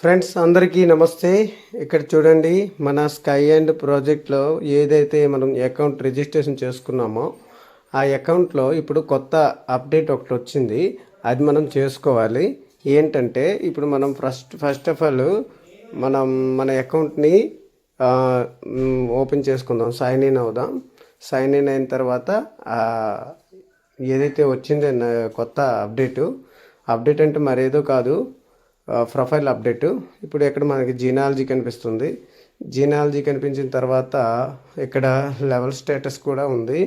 Friends అందరికీ నమస్తే. ఇక్కడ చూడండి మన స్కై అండ్ ప్రాజెక్ట్లో ఏదైతే మనం అకౌంట్ రిజిస్ట్రేషన్ చేసుకున్నామో ఆ అకౌంట్లో ఇప్పుడు కొత్త అప్డేట్ ఒకటి వచ్చింది. అది మనం చేసుకోవాలి. ఏంటంటే ఇప్పుడు మనం ఫస్ట్ ఫస్ట్ ఆఫ్ ఆల్ మనం మన అకౌంట్ని ఓపెన్ చేసుకుందాం సైన్ ఇన్ అవుదాం. సైన్ ఇన్ అయిన తర్వాత ఏదైతే వచ్చిందో కొత్త అప్డేటు అప్డేట్ అంటే మరేదో కాదు. Profile update. ఇప్పుడు ఇక్కడ మనకి జీనాలజీ కనిపిస్తుంది. జీనాలజీ కనిపించిన తర్వాత ఇక్కడ లెవెల్ స్టేటస్ కూడా ఉంది.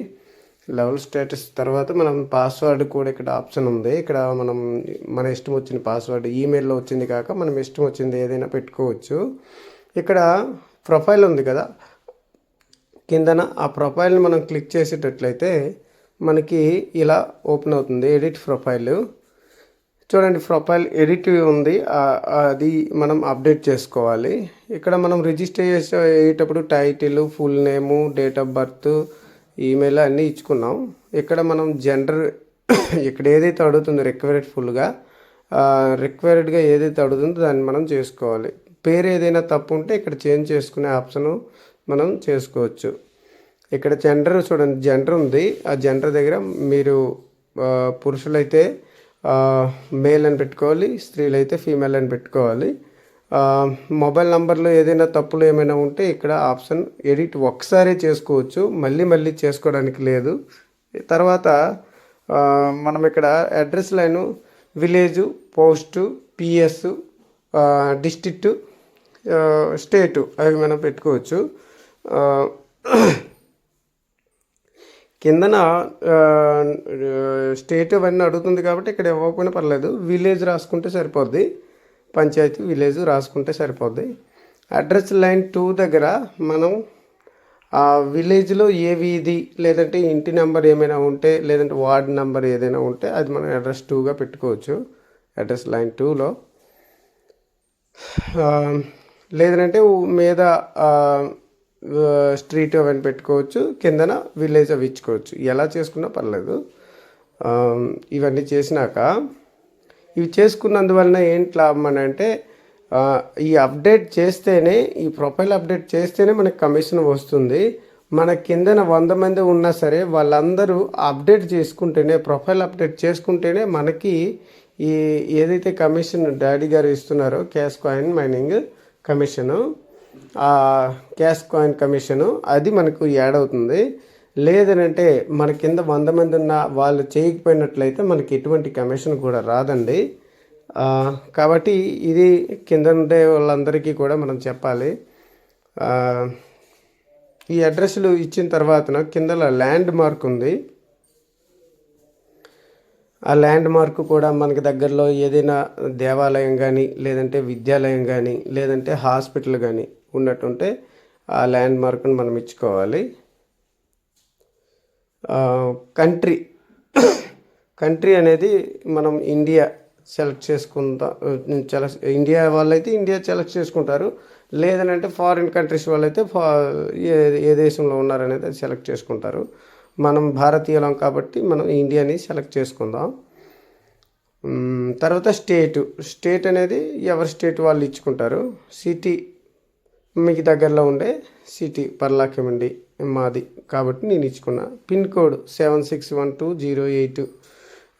లెవెల్ స్టేటస్ తర్వాత మనం పాస్వర్డ్ కూడా ఇక్కడ ఆప్షన్ ఉంది. ఇక్కడ మనం మన ఇష్టం వచ్చిన పాస్వర్డ్ ఈమెయిల్లో వచ్చింది కాక మనం ఇష్టం వచ్చింది ఏదైనా పెట్టుకోవచ్చు. ఇక్కడ ప్రొఫైల్ ఉంది కదా. కిందన ఆ ప్రొఫైల్ని మనం క్లిక్ చేసేటట్లయితే మనకి ఇలా ఓపెన్ అవుతుంది. Edit profile. చూడండి ప్రొఫైల్ ఎడిట్ ఉంది. అది మనం అప్డేట్ చేసుకోవాలి. ఇక్కడ మనం రిజిస్టర్ చేసే అయ్యేటప్పుడు title full name date of birth email అన్నీ ఇచ్చుకున్నాం. ఇక్కడ మనం జెండర్ ఇక్కడ ఏదైతే అడుగుతుందో రిక్వైర్డ్ ఫుల్గా రిక్వైర్డ్గా ఏదైతే అడుగుతుందో దాన్ని మనం చేసుకోవాలి. పేరు ఏదైనా తప్పు ఉంటే ఇక్కడ చేంజ్ చేసుకునే ఆప్షను మనం చేసుకోవచ్చు. ఇక్కడ జెండర్ చూడండి జెండర్ ఉంది. ఆ జెండర్ దగ్గర మీరు పురుషులైతే మేల్ అని పెట్టుకోవాలి స్త్రీలైతే ఫీమేల్ అని పెట్టుకోవాలి. మొబైల్ నెంబర్లో ఏదైనా తప్పులు ఏమైనా ఉంటే ఇక్కడ ఆప్షన్ ఎడిట్ ఒకసారి చేసుకోవచ్చు. మళ్ళీ మళ్ళీ చేసుకోవడానికి లేదు. తర్వాత మనం ఇక్కడ address line village post PS district state అవి మనం పెట్టుకోవచ్చు. కిందన స్టేట్ అవన్నీ అడుగుతుంది కాబట్టి ఇక్కడ ఇవ్వకపోయినా పర్లేదు. విలేజ్ రాసుకుంటే సరిపోద్ది. పంచాయతీ విలేజ్ రాసుకుంటే సరిపోద్ది. అడ్రస్ లైన్ టూ దగ్గర మనం ఆ విలేజ్లో ఏ వీధి లేదంటే ఇంటి నెంబర్ ఏమైనా ఉంటే లేదంటే వార్డ్ నెంబర్ ఏదైనా ఉంటే అది మనం అడ్రస్ టూగా పెట్టుకోవచ్చు. అడ్రస్ లైన్ టూలో. లేదంటే మీద స్ట్రీట్ అవన్నీ పెట్టుకోవచ్చు కిందన విలేజ్ అవి ఇచ్చుకోవచ్చు. ఎలా చేసుకున్నా పర్లేదు. ఇవన్నీ చేసినాక ఇవి చేసుకున్నందువలన ఏంటి లాభం అని అంటే ఈ అప్డేట్ చేస్తేనే ఈ ప్రొఫైల్ అప్డేట్ చేస్తేనే మనకి కమిషన్ వస్తుంది. మన కిందన వంద మంది ఉన్నా సరే వాళ్ళందరూ అప్డేట్ చేసుకుంటేనే ప్రొఫైల్ అప్డేట్ చేసుకుంటేనే మనకి ఈ ఏదైతే కమిషన్ డాడీ గారు ఇస్తున్నారో cash coin mining commission cash coin commission అది మనకు యాడ్ అవుతుంది లేదనంటే మన కింద వంద మంది ఉన్న వాళ్ళు చేయకపోయినట్లయితే మనకి ఎటువంటి కమిషన్ కూడా రాదండి. కాబట్టి ఇది కింద ఉండే వాళ్ళందరికీ కూడా మనం చెప్పాలి. ఈ అడ్రస్లు ఇచ్చిన తర్వాత కింద ల్యాండ్ మార్క్ ఉంది. ఆ ల్యాండ్ మార్క్ కూడా మనకి దగ్గరలో ఏదైనా దేవాలయం కానీ లేదంటే విద్యాలయం కానీ లేదంటే హాస్పిటల్ కానీ ఉన్నట్టుంటే ఆ ల్యాండ్ మార్క్ని మనం ఇచ్చుకోవాలి. కంట్రీ కంట్రీ అనేది మనం ఇండియా సెలెక్ట్ చేసుకుందాం సెలెక్ట్ ఇండియా వాళ్ళైతే ఇండియా సెలెక్ట్ చేసుకుంటారు. లేదనంటే ఫారిన్ కంట్రీస్ వాళ్ళైతే ఫా ఏ ఏ దేశంలో ఉన్నారనేది సెలెక్ట్ చేసుకుంటారు. మనం భారతీయులం కాబట్టి మనం ఇండియాని సెలెక్ట్ చేసుకుందాం. తర్వాత స్టేటు. స్టేట్ అనేది ఎవరి స్టేట్ వాళ్ళు ఇచ్చుకుంటారు? సిటీ మీకు దగ్గరలో ఉండే సిటీ పర్లాకెమండి మాది కాబట్టి నేను ఇచ్చుకున్నా. Pin code seven six one two zero eight.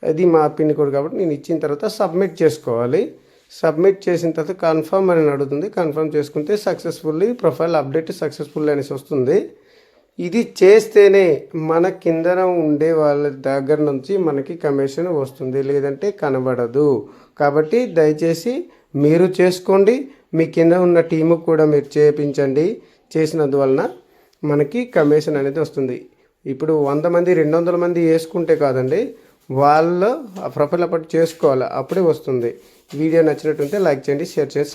అది మా పిన్ కోడ్ కాబట్టి నేను ఇచ్చిన తర్వాత సబ్మిట్ చేసుకోవాలి. సబ్మిట్ చేసిన తర్వాత కన్ఫర్మ్ అని అడుగుతుంది. కన్ఫర్మ్ చేసుకుంటే సక్సెస్ఫుల్లీ ప్రొఫైల్ అప్డేట్ సక్సెస్ఫుల్ అనేసి వస్తుంది. ఇది చేస్తేనే మన కిందన ఉండే వాళ్ళ దగ్గర నుంచి మనకి కమిషన్ వస్తుంది లేదంటే కనబడదు. కాబట్టి దయచేసి మీరు చేసుకోండి మీ కింద ఉన్న టీము కూడా మీరు చేయించండి చేసినందువలన మనకి కమిషన్ అనేది వస్తుంది. ఇప్పుడు వంద మంది రెండు వందల మంది వేసుకుంటే కాదండి వాళ్ళు ప్రొఫైల్ అప్పటి చేసుకోవాలి అప్పుడే వస్తుంది. వీడియో నచ్చినట్టుంటే లైక్ చేయండి షేర్ చేసి